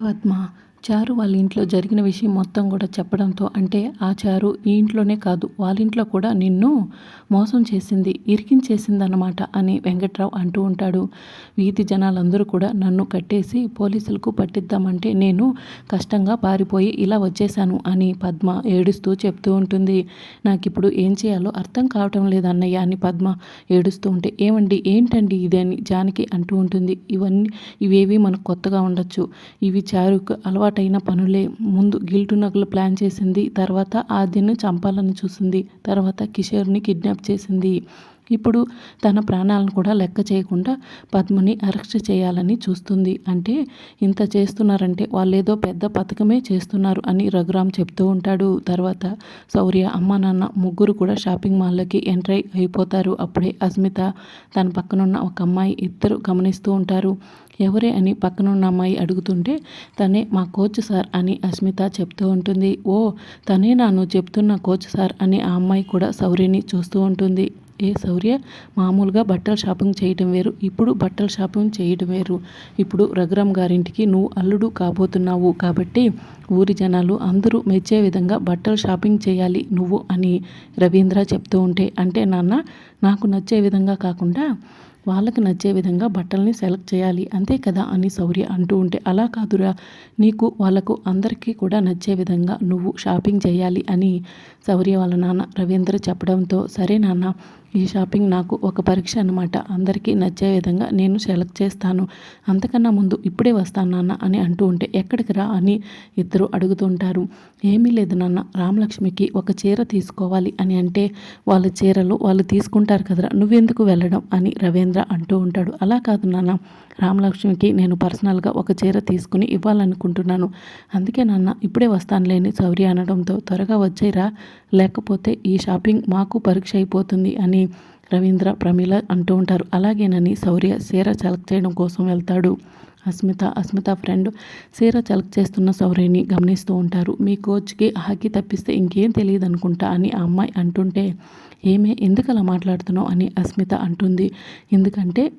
పద్మ చారు వాళ్ళ ఇంట్లో జరిగిన విషయం మొత్తం కూడా చెప్పడంతో అంటే ఆ చారు ఈ ఇంట్లోనే కాదు వాళ్ళ ఇంట్లో కూడా నిన్ను మోసం చేసింది ఇరికించేసిందన్నమాట అని వెంకట్రావు అంటూ ఉంటాడు. వీధి జనాలందరూ కూడా నన్ను కట్టేసి పోలీసులకు పట్టిద్దామంటే నేను కష్టంగా పారిపోయి ఇలా వచ్చేశాను అని పద్మ ఏడుస్తూ చెప్తూ ఉంటుంది. నాకు ఇప్పుడు ఏం చేయాలో అర్థం కావటం లేదన్నయ్య అని పద్మ ఏడుస్తూ ఉంటే ఏమండి ఏంటండి ఇది అని జానకి అంటూ ఉంటుంది. ఇవన్నీ ఇవేవి మనకు కొత్తగా ఉండొచ్చు. ఇవి చారుకు అలవాటైన పనులే. ముందు గిల్టు నగలు ప్లాన్ చేసింది. తర్వాత ఆద్యను చంపాలని చూసింది. తర్వాత కిషోర్ని కిడ్నాప్ చేసింది. ఇప్పుడు తన ప్రాణాలను కూడా లెక్క చేయకుండా పద్మని అరెస్ట్ చేయాలని చూస్తుంది. అంటే ఇంత చేస్తున్నారంటే వాళ్ళేదో పెద్ద పథకమే చేస్తున్నారు అని రఘురామ్ చెప్తూ ఉంటాడు. తర్వాత శౌర్య అమ్మ నాన్న ముగ్గురు కూడా షాపింగ్ మాల్లోకి ఎంటర్ అయిపోతారు. అప్పుడే అస్మిత తన పక్కనున్న ఒక అమ్మాయి ఇద్దరు గమనిస్తూ ఉంటారు. ఎవరే అని పక్కనున్న అమ్మాయి అడుగుతుంటే తనే మా కోచ్ సార్ అని అస్మిత చెప్తూ ఉంటుంది. ఓ తనే నాను చెప్తున్న కోచ్ సార్ అని ఆ అమ్మాయి కూడా శౌర్యని చూస్తూ ఉంటుంది. ఏ శౌర్య మామూలుగా బట్టల షాపింగ్ చేయటం వేరు. ఇప్పుడు బట్టల షాపింగ్ చేయటం వేరు. ఇప్పుడు రఘురామ్ గారింటికి నువ్వు అల్లుడు కాబోతున్నావు కాబట్టి ఊరి జనాలు అందరూ మెచ్చే విధంగా బట్టలు షాపింగ్ చేయాలి నువ్వు అని రవీంద్ర చెప్తూ ఉంటే అంటే నాన్న నాకు నచ్చే విధంగా కాకుండా వాళ్ళకి నచ్చే విధంగా బట్టల్ని సెలెక్ట్ చేయాలి. అంతే కదా అని శౌర్య అంటూ ఉంటే అలా కాదురా నీకు వాళ్ళకు అందరికీ కూడా నచ్చే విధంగా నువ్వు షాపింగ్ చేయాలి అని శౌర్య వాళ్ళ నాన్న రవీంద్ర చెప్పడంతో సరే నాన్న ఈ షాపింగ్ నాకు ఒక పరీక్ష అనమాట అందరికీ నచ్చే విధంగా నేను సెలెక్ట్ చేస్తాను. అంతకన్నా ముందు ఇప్పుడే వస్తాను నాన్న అని అంటూ ఉంటే ఎక్కడికి రా అని ఇద్దరు అడుగుతుంటారు. ఏమీ లేదు నాన్న రామలక్ష్మికి ఒక చీర తీసుకోవాలి అని అంటే వాళ్ళ చీరలు వాళ్ళు తీసుకుంటారు కదరా నువ్వెందుకు వెళ్ళడం? అని రవీంద్ర అంటూ ఉంటాడు. అలా కాదు నాన్న రామలక్ష్మికి నేను పర్సనల్గా ఒక చీర తీసుకుని ఇవ్వాలనుకుంటున్నాను. అందుకే నాన్న ఇప్పుడే వస్తానులేని శౌర్య అనడంతో. త్వరగా వచ్చేరా లేకపోతే ఈ షాపింగ్ మాకు పరీక్ష అయిపోతుంది అని రవీంద్ర ప్రమీల అంటూ ఉంటారు. అలాగేనని శౌర్య చీర సెలెక్ట్ చేయడం కోసం వెళ్తాడు. అస్మిత అస్మిత ఫ్రెండ్. సీర సెలెక్ట్ చేస్తున్న శౌర్యని గమనిస్తూ ఉంటారు. మీ కోచ్కి హాకీ తప్పిస్తే ఇంకేం తెలియదు అనుకుంటా అని ఆ అమ్మాయి అంటుంటే ఏమే ఎందుకు అలా మాట్లాడుతున్నావు? అని అస్మిత అంటుంది. ఎందుకంటే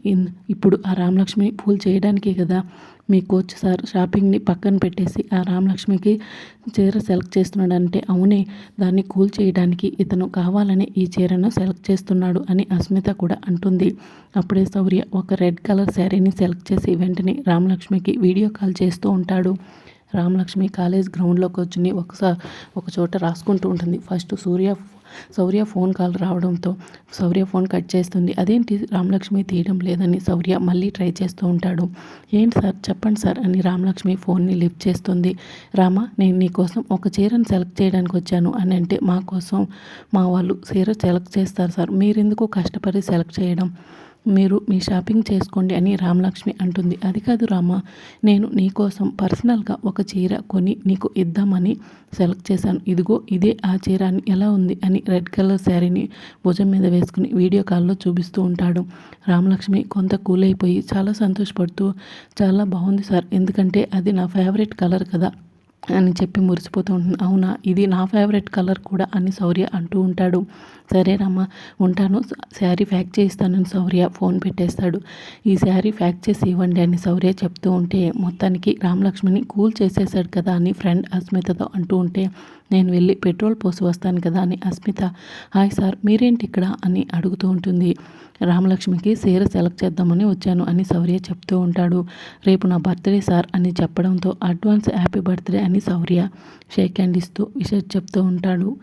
ఇప్పుడు ఆ రామలక్ష్మి పూలు చేయడానికే కదా. మీ కోచ్ సార్ షాపింగ్ని పక్కన పెట్టేసి ఆ రామలక్ష్మికి చీర సెలెక్ట్ చేస్తున్నాడంటే అవునే దాన్ని కూల్ చేయడానికి ఇతను కావాలని ఈ చీరను సెలెక్ట్ చేస్తున్నాడు అని అస్మిత కూడా అంటుంది. అప్పుడే శౌర్య ఒక రెడ్ కలర్ శారీని సెలెక్ట్ చేసి వెంటనే రామలక్ష్మికి వీడియో కాల్ చేస్తూ ఉంటాడు. రామలక్ష్మి కాలేజ్ గ్రౌండ్లోకి కూర్చుని ఒకసారి ఒక చోట రాసుకుంటూ ఉంటుంది. First Surya Shaurya phone call రావడంతో శౌర్య ఫోన్ కట్ చేస్తుంది. అదేంటి? రామలక్ష్మి తీయడం లేదని శౌర్య మళ్ళీ ట్రై చేస్తూ ఉంటాడు. ఏంటి సార్? చెప్పండి సార్ అని రామలక్ష్మి ఫోన్ని లిఫ్ట్ చేస్తుంది. రామ నేను నీకోసం ఒక చీరను సెలెక్ట్ చేయడానికి వచ్చాను అని అంటే మా కోసం మా వాళ్ళు చీర సెలెక్ట్ చేస్తారు సార్. మీరెందుకు కష్టపడి సెలెక్ట్ చేయడం? మీరు మీ షాపింగ్ చేసుకోండి అని రామలక్ష్మి అంటుంది. అది కాదు రామ నేను నీకోసం పర్సనల్గా ఒక చీర కొని నీకు ఇద్దామని సెలెక్ట్ చేశాను. ఇదిగో ఇదే ఆ చీర అని ఎలా ఉంది అని రెడ్ కలర్ శారీని భుజం మీద వేసుకుని వీడియో కాల్లో చూపిస్తూ ఉంటాడు. రామలక్ష్మి కొంత కూల్ అయిపోయి చాలా సంతోషపడుతూ చాలా బాగుంది సార్ ఎందుకంటే అది నా ఫేవరెట్ కలర్ కదా అని చెప్పి మురిసిపోతూ ఉంటుంది. అవునా? ఇది నా ఫేవరెట్ కలర్ కూడా అని శౌర్య అంటూ ఉంటాడు. సరే రమ్మ ఉంటాను. శారీ ప్యాక్ చేయిస్తానని శౌర్య ఫోన్ పెట్టేస్తాడు. ఈ శారీ ప్యాక్ చేసి ఇవ్వండి అని శౌర్య చెప్తూ ఉంటే మొత్తానికి రామలక్ష్మిని కూల్ చేసేసాడు కదా అని ఫ్రెండ్ అస్మితతో అంటూ ఉంటే నేను వెళ్ళి పెట్రోల్ పోసి వస్తాను కదా అని అస్మిత హాయ్ సార్ మీరేంటి ఇక్కడ? అని అడుగుతూ ఉంటుంది. రామలక్ష్మికి సీర సెలెక్ట్ చేద్దామని వచ్చాను అని శౌర్య చెప్తూ ఉంటాడు. రేపు నా బర్త్డే సార్ అని చెప్పడంతో అడ్వాన్స్ హ్యాపీ బర్త్డే అని శౌర్య షేక్ హ్యాండ్ ఇస్తూ విషయం చెప్తూ ఉంటాడు.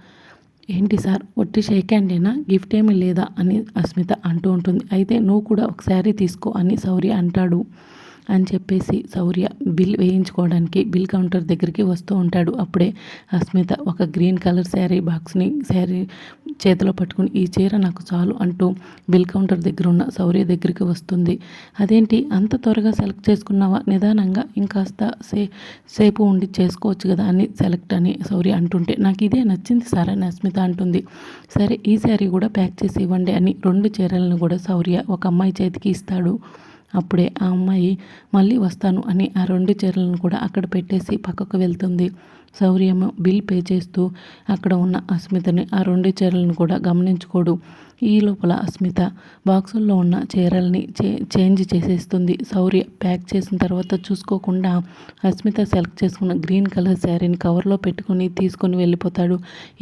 ఏంటి సార్ ఒట్టి షేక్ హ్యాండేనా? గిఫ్ట్ ఏమీ లేదా? అని అస్మిత అంటూ ఉంటుంది. అయితే నువ్వు కూడా ఒక శారీ తీసుకో అని శౌర్య అంటాడు. అని చెప్పేసి శౌర్య బిల్ వేయించుకోవడానికి బిల్ కౌంటర్ దగ్గరికి వస్తూ ఉంటాడు. అప్పుడే అస్మిత ఒక గ్రీన్ కలర్ శారీ బాక్స్ని శారీ చేతిలో పట్టుకుని ఈ చీర నాకు చాలు అంటూ బిల్ కౌంటర్ దగ్గర ఉన్న శౌర్య దగ్గరికి వస్తుంది. అదేంటి? అంత త్వరగా సెలెక్ట్ చేసుకున్నావా? నిదానంగా ఇంకాస్త సే సేపు ఉండి చేసుకోవచ్చు కదా అని సెలెక్ట్ అని శౌర్య అంటుంటే నాకు ఇదే నచ్చింది సార్ అని అస్మిత అంటుంది. సరే ఈ శారీ కూడా ప్యాక్ చేసి ఇవ్వండి అని రెండు చీరలను కూడా శౌర్య ఒక అమ్మాయి చేతికి ఇస్తాడు. అప్పుడే ఆ అమ్మాయి మళ్ళీ వస్తాను అని ఆ రెండు చీరలను కూడా అక్కడ పెట్టేసి పక్కకు వెళ్తుంది. శౌర్యము బిల్ పే చేస్తూ అక్కడ ఉన్న అస్మితని ఆ రెండు చీరలను కూడా గమనించుకోడు. ఈ లోపల అస్మిత బాక్సుల్లో ఉన్న చీరల్ని చే చేంజ్ చేసేస్తుంది. శౌర్య ప్యాక్ చేసిన తర్వాత చూసుకోకుండా అస్మిత సెలెక్ట్ చేసుకున్న గ్రీన్ కలర్ శారీని కవర్లో పెట్టుకుని తీసుకొని వెళ్ళిపోతాడు.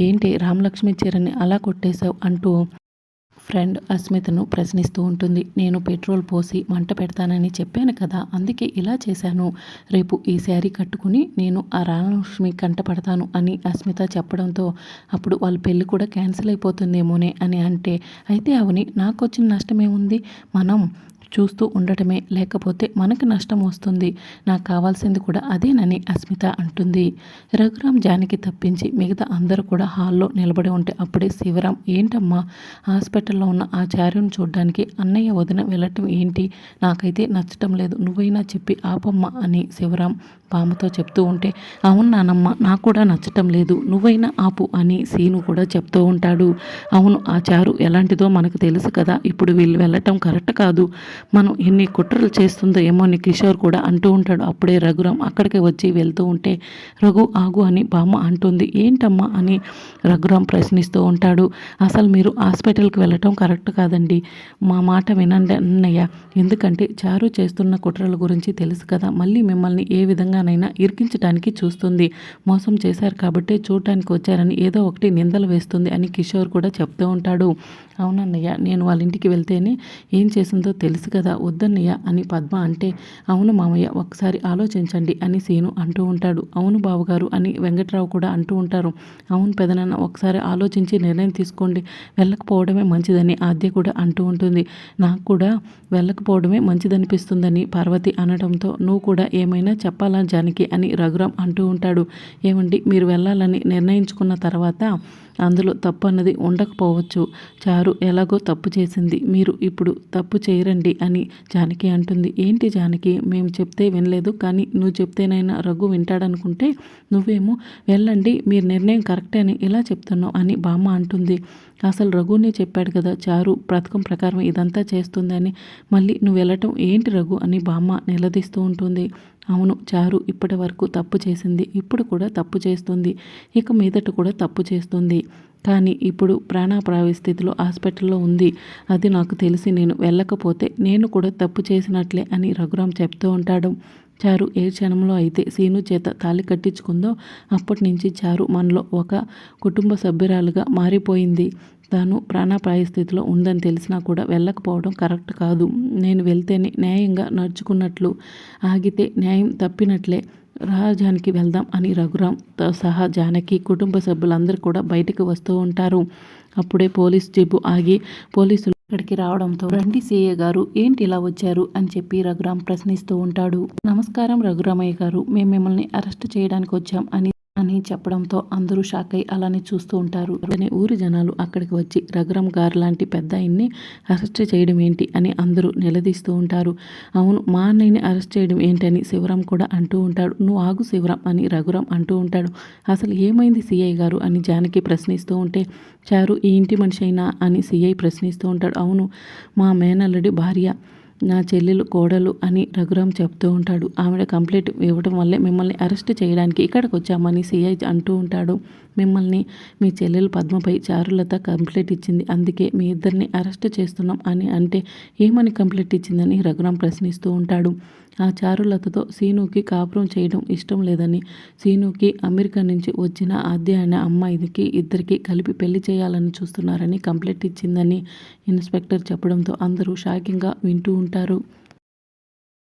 ఏంటి రామలక్ష్మి చీరని అలా కొట్టేశావు అంటూ ఫ్రెండ్ అస్మితను ప్రశ్నిస్తూ ఉంటుంది. నేను పెట్రోల్ పోసి మంట పెడతానని చెప్పాను కదా అందుకే ఇలా చేశాను. రేపు ఈ శారీ కట్టుకుని నేను ఆ రామలక్ష్మి కంట పడతాను అని అస్మిత చెప్పడంతో అప్పుడు వాళ్ళ పెళ్ళి కూడా క్యాన్సిల్ అయిపోతుందేమోనే అని అంటే అయితే అవని నాకు వచ్చిన నష్టమేముంది మనం చూస్తూ ఉండటమే లేకపోతే మనకు నష్టం వస్తుంది. నాకు కావాల్సింది కూడా అదేనని అస్మిత అంటుంది. రఘురామ్ జానికి తప్పించి మిగతా అందరూ కూడా హాల్లో నిలబడి ఉంటే అప్పుడే శివరాం ఏంటమ్మా? హాస్పిటల్లో ఉన్న ఆ చారుని చూడడానికి అన్నయ్య వదిన వెళ్ళటం ఏంటి? నాకైతే నచ్చటం లేదు. నువ్వైనా చెప్పి ఆపమ్మ అని శివరాం పాముతో చెప్తూ ఉంటే అవును నానమ్మ నాకు కూడా నచ్చటం లేదు. నువ్వైనా ఆపు అని సీను కూడా చెప్తూ ఉంటాడు. అవును ఆ చారు ఎలాంటిదో మనకు తెలుసు కదా. ఇప్పుడు వీళ్ళు వెళ్ళటం కరెక్ట్ కాదు. మనం ఎన్ని కుట్రలు చేస్తుందో ఏమో అని కిషోర్ కూడా అంటూ ఉంటాడు. అప్పుడే రఘురామ్ అక్కడికి వచ్చి వెళ్తూ ఉంటే రఘు ఆగు అని బామ్మ అంటుంది. ఏంటమ్మా? అని రఘురామ్ ప్రశ్నిస్తూ ఉంటాడు. అసలు మీరు హాస్పిటల్కి వెళ్ళటం కరెక్ట్ కాదండి. మా మాట వినండి అన్నయ్య. ఎందుకంటే చారు చేస్తున్న కుట్రల గురించి తెలుసు కదా. మళ్ళీ మిమ్మల్ని ఏ విధంగానైనా ఇరికించడానికి చూస్తుంది. మోసం చేశారు కాబట్టి చూడటానికి వచ్చారని ఏదో ఒకటి నిందలు వేస్తుంది అని కిషోర్ కూడా చెప్తూ ఉంటాడు. అవునన్నయ్య నేను వాళ్ళ ఇంటికి వెళ్తేనే ఏం చేసిందో తెలుసు కదా వద్దన్నయ్య అని పద్మ అంటే అవును మామయ్య ఒకసారి ఆలోచించండి అని సీను అంటూ ఉంటాడు. అవును బావగారు అని వెంకట్రావు కూడా అంటూ ఉంటారు. అవును పెదనాన్న ఒకసారి ఆలోచించి నిర్ణయం తీసుకోండి. వెళ్ళకపోవడమే మంచిదని ఆద్య కూడా అంటూ ఉంటుంది. నాకు కూడా వెళ్ళకపోవడమే మంచిదనిపిస్తుందని పార్వతి అనడంతో నువ్వు కూడా ఏమైనా చెప్పాలా జానకి అని రఘురాం అంటూ ఉంటాడు. ఏమండి మీరు వెళ్ళాలని నిర్ణయించుకున్న తర్వాత అందులో తప్పు అన్నది ఉండకపోవచ్చు. చారు ఎలాగో తప్పు చేసింది. మీరు ఇప్పుడు తప్పు చేయరండి అని జానకి అంటుంది. ఏంటి జానకి? మేము చెప్తే వినలేదు. కానీ నువ్వు చెప్తేనైనా రఘు వింటాడనుకుంటే నువ్వేమో వెళ్ళండి. మీరు నిర్ణయం కరెక్టే అని ఇలా చెప్తున్నావు? అని బామ్మ అంటుంది. అసలు రఘునే చెప్పాడు కదా చారు బ్రతకం ప్రకారం ఇదంతా చేస్తుందని. మళ్ళీ నువ్వు వెళ్ళటం ఏంటి రఘు? అని బామ్మ నిలదీస్తూ ఉంటుంది. అవును చారు ఇప్పటి వరకు తప్పు చేసింది. ఇప్పుడు కూడా తప్పు చేస్తుంది. ఇక మీదట కూడా తప్పు చేస్తుంది. కానీ ఇప్పుడు ప్రాణాప్రాయ స్థితిలో హాస్పిటల్లో ఉంది. అది నాకు తెలిసి నేను వెళ్ళకపోతే నేను కూడా తప్పు చేసినట్లే అని రఘురాం చెప్తూ ఉంటాడు. చారు ఏ క్షణంలో అయితే సీను చేత తాలి కట్టించుకుందో అప్పటి నుంచి చారు మనలో ఒక కుటుంబ సభ్యురాలుగా మారిపోయింది. తాను ప్రాణాపాయ స్థితిలో ఉందని తెలిసినా కూడా వెళ్ళకపోవడం కరెక్ట్ కాదు. నేను వెళ్తేనే న్యాయంగా నడుచుకున్నట్లు ఆగితే న్యాయం తప్పినట్లే రాజానికి వెళ్దాం అని రఘురామ్తో సహా జానకి కుటుంబ సభ్యులందరూ కూడా బయటకు వస్తూ ఉంటారు. అప్పుడే పోలీస్ జీపు ఆగి పోలీసులు ఇక్కడికి రావడంతో రండి సీఏ గారు ఏంటి ఇలా వచ్చారు అని చెప్పి రఘురామ్ ప్రశ్నిస్తూ ఉంటాడు. నమస్కారం రఘురామయ్య గారు మేము మిమ్మల్ని అరెస్ట్ చేయడానికి వచ్చాం అని అని చెప్పడంతో అందరూ షాక్ అయి అలానే చూస్తూ ఉంటారు. అనే ఊరి జనాలు అక్కడికి వచ్చి రఘురామ్ గారు లాంటి పెద్ద ఆయన్ని అరెస్ట్ చేయడం ఏంటి అని అందరూ నిలదీస్తూ ఉంటారు. అవును మా అన్నయ్యని అరెస్ట్ చేయడం ఏంటని శివరాం కూడా అంటూ ఉంటాడు. నువ్వు ఆగు శివరాం అని రఘురామ్ అంటూ ఉంటాడు. అసలు ఏమైంది సిఐ గారు అని జానకి ప్రశ్నిస్తూ ఉంటే చారు ఈ ఇంటి మనిషి అయినా అని సిఐ ప్రశ్నిస్తూ ఉంటాడు. అవును మా మేనల్లుడి భార్య నా చెల్లెలు కోడలు అని రఘురాం చెప్తూ ఉంటాడు. ఆవిడ కంప్లైంట్ ఇవ్వడం వల్లే మిమ్మల్ని అరెస్ట్ చేయడానికి ఇక్కడికి వచ్చామని సిఐ అంటూ ఉంటాడు. మిమ్మల్ని మీ చెల్లెలు పద్మపై చారులత కంప్లైంట్ ఇచ్చింది. అందుకే మీ ఇద్దరిని అరెస్ట్ చేస్తున్నాం అని అంటే ఏమని కంప్లైంట్ ఇచ్చిందని రఘురాం ప్రశ్నిస్తూ ఉంటాడు. ఆ చారులతతో సీనుకి కాపురం చేయడం ఇష్టం లేదని సీనుకి అమెరికా నుంచి వచ్చిన ఆద్య అనే అమ్మాయికి ఇద్దరికి కలిపి పెళ్ళి చేయాలని చూస్తున్నారని కంప్లైంట్ ఇచ్చిందని ఇన్స్పెక్టర్ చెప్పడంతో అందరూ షాకింగ్గా వింటూ ఉంటారు.